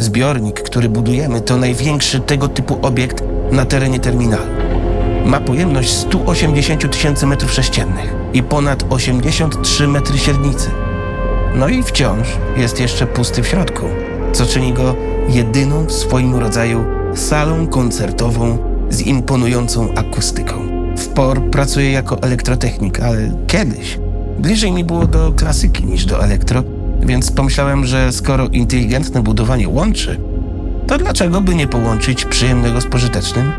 Zbiornik, który budujemy, to największy tego typu obiekt na terenie terminalu. Ma pojemność 180 tysięcy metrów sześciennych i ponad 83 metry średnicy. No i wciąż jest jeszcze pusty w środku, co czyni go jedyną w swoim rodzaju salą koncertową z imponującą akustyką. W POR pracuję jako elektrotechnik, ale kiedyś bliżej mi było do klasyki niż do elektro, więc pomyślałem, że skoro inteligentne budowanie łączy, to dlaczego by nie połączyć przyjemnego z pożytecznym?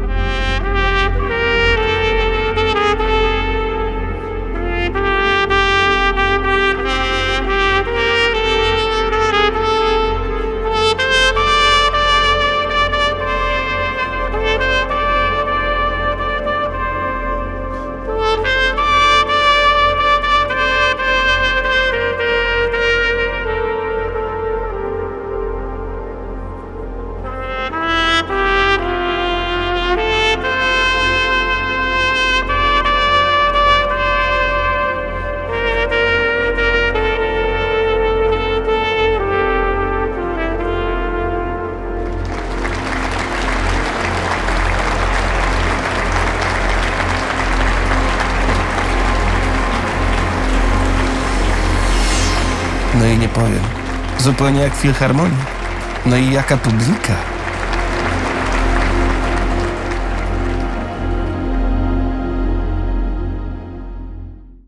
No i nie powiem. Zupełnie jak w filharmonii. No i jaka publika.